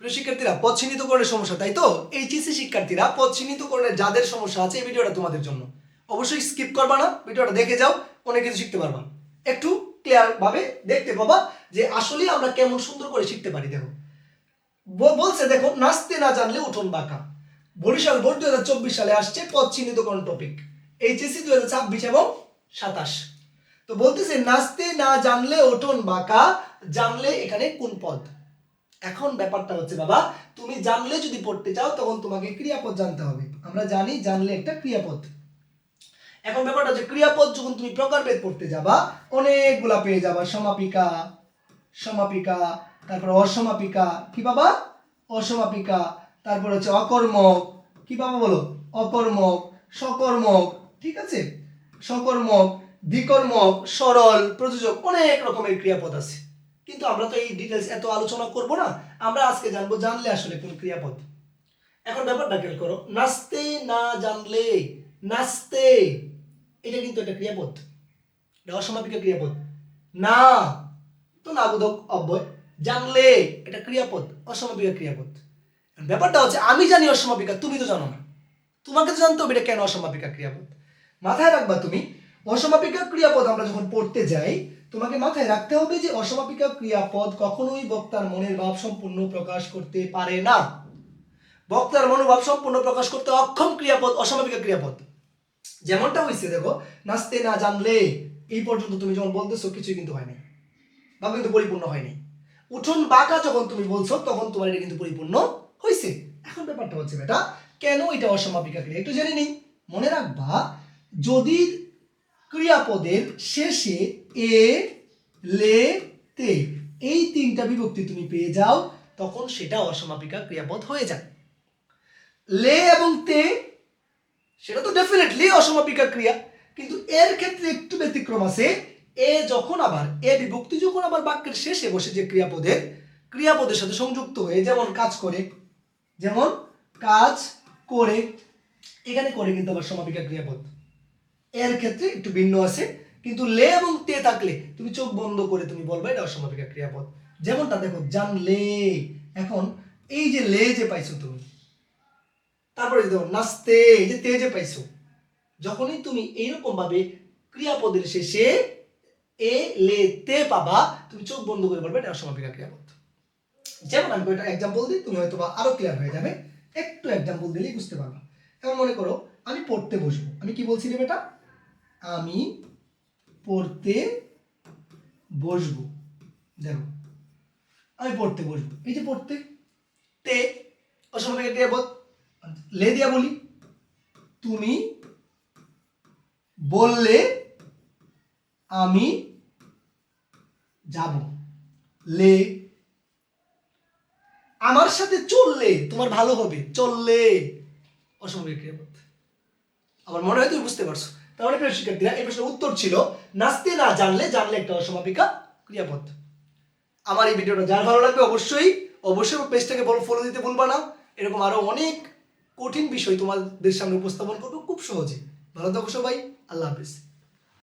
প্রিয় শিক্ষার্থীরা পদ চিহ্নিতকরণের সমস্যা, তাই তো? এইচএসসি শিক্ষার্থীরা পদ চিহ্নিতকরণের যাদের সমস্যা আছে এই ভিডিওটা তোমাদের জন্য। অবশ্যই স্কিপ করবা না, ভিডিওটা দেখে যাও, অনেক কিছু শিখতে পারবা। একটু ক্লিয়ার ভাবে দেখতে পাবা যে আসলে আমরা কেমন সুন্দর করে শিখতে পারি, দেখো। বলছে, দেখো, নাচতে না জানলে উঠোন বাঁকা। বরিশাল বোর্ড দু হাজার চব্বিশ সালে আসছে পদ চিহ্নিতকরণ টপিক এইচএসসি দু হাজার ছাব্বিশ এবং সাতাশ। তো বলতেছে, নাচতে না জানলে ওঠন বাঁকা, জানলে এখানে কোন পদ এখন ব্যাপারটা হচ্ছে, বাবা, তুমি জানলে যদি পড়তে চাও, তখন তোমাকে ক্রিয়াপদ জানতে হবে। আমরা জানি জানলে একটা ক্রিয়াপদ। এখন ব্যাপারটা হচ্ছে, ক্রিয়াপদ যখন তুমি প্রকারভেদ পড়তে যাবা, অনেকগুলা পেয়ে যাবা। সমাপিকা সমাপিকা, তারপর অসমাপিকা, কি বাবা? অসমাপিকা, তারপর হচ্ছে অকর্মক, কি বাবা বলো? অকর্মক, সকর্মক, ঠিক আছে? সকর্মক, দ্বিকর্মক, সরল, প্রযোজক, অনেক রকমের ক্রিয়াপদ আছে। কিন্তু আমরা তো এই ডিটেলস এত আলোচনা করব না। আমরা আজকে জানব জানলে আসলে কোন ক্রিয়াপদ। এখন ব্যাপারটা খেয়াল করো। নাচতে না জানলে, নাচতে, এটা কিন্তু একটা ক্রিয়াপদ। এটা অসমাপিকা ক্রিয়াপদ। না, তো না বোধক অব্যয়। জানলে, এটা ক্রিয়াপদ, অসমাপিকা ক্রিয়াপদ। ব্যাপারটা হচ্ছে, আমি জানি অসমাপিকা, তুমি তো জানো না। তোমাকে তো জানতে এটা কেন অসমাপিকা ক্রিয়াপদ। মাথায় রাখবা তুমি, অসমাপিকা ক্রিয়াপদ আমরা যখন পড়তে যাই তোমাকে মাথায় রাখতে হবে যে অসমাপিকা ক্রিয়াপদ কখনোই বক্তার মনের ভাব সম্পূর্ণ প্রকাশ করতে পারে না। বক্তার মনোভাব সম্পূর্ণ প্রকাশ করতে অক্ষম ক্রিয়াপদ অসমাপিকা ক্রিয়াপদ যেমনটা হয়েছে দেখো, নাচতে না জানলে, এই পর্যন্ত তুমি যখন বলতেছো, কিছুই কিন্তু হয়নি বা কিন্তু পরিপূর্ণ হয়নি উঠোন বাঁকা যখন তুমি বলছো, তখন তোমার এটা কিন্তু পরিপূর্ণ হয়েছে এখন ব্যাপারটা হচ্ছে, বেটা, কেন এটা অসমাপিকা ক্রিয়া? একটু জেনে নিই। মনে রাখবা, যদি ক্রিয়াপদের শেষে এ, লে, তে এই তিনটা বিভক্তি তুমি পেয়ে যাও, তখন সেটা অসমাপিকা ক্রিয়াপদ হয়ে যায়। লে এবং তে, সেটা তো ডেফিনেটলি অসমাপিকা ক্রিয়া, কিন্তু এর ক্ষেত্রে একটু ব্যতিক্রম আছে। এ যখন আবার, এ বিভক্তি যখন আবার বাক্যের শেষে বসে যে ক্রিয়াপদের ক্রিয়াপদের সাথে সংযুক্ত হয়ে যেমন কাজ করে, যেমন কাজ করে, এখানে করে কিন্তু আবার সমাপিকা ক্রিয়াপদ। এর ক্ষেত্রে একটু ভিন্ন আছে। কিন্তু লে এবং তে থাকলে তুমি চোখ বন্ধ করে তুমি বলবে এটা অসমাপিকা ক্রিয়াপদ। যেমনটা দেখো, জানলে। এখন এই যে লে যে পাইছো তুমি, তারপরে দেখো নাচতে এই যে তে যে পাইছো, যখনই তুমি এইরকম ভাবে ক্রিয়াপদের শেষে এ, লে, তে পাবা, তুমি চোখ বন্ধ করে বলবে এটা অসমাপিকা ক্রিয়াপদ। যেমন আমি একটা এক্সাম্পল দিই, তুমি হয়তো বা আরও ক্লিয়ার হয়ে যাবে। একটু এক্সাম্পল দিলেই বুঝতে পারবা। এখন মনে করো, আমি পড়তে বসবো। আমি কি বলছি রে বেটা? আমি পড়তে বসবো। দেখো, আমি পড়তে বসবো। এই যে পড়তে, তে ক্রিয়াপদ লে দিয়া বলি। তুমি বললে আমি যাব। লে, আমার সাথে চললে তোমার ভালো হবে। চললে অসমাপিক ক্রিয়াপদ আমার মনে হয় তুমি বুঝতে পারছ। মানে প্রিয় শিক্ষার্থীরা এই প্রশ্নের উত্তর ছিল, নাচতে না জানলে জানলে একটা অসমাপিকা ক্রিয়াপদ। আমার এই ভিডিওটা যার ভালো লাগবে অবশ্যই অবশ্যই পেজটাকে বলো ফলো দিতে ভুলবা না। এরকম আরও অনেক কঠিন বিষয় তোমাদের সামনে উপস্থাপন করব খুব সহজে। ভালো থাকো সবাই, আল্লাহ হাফিজ।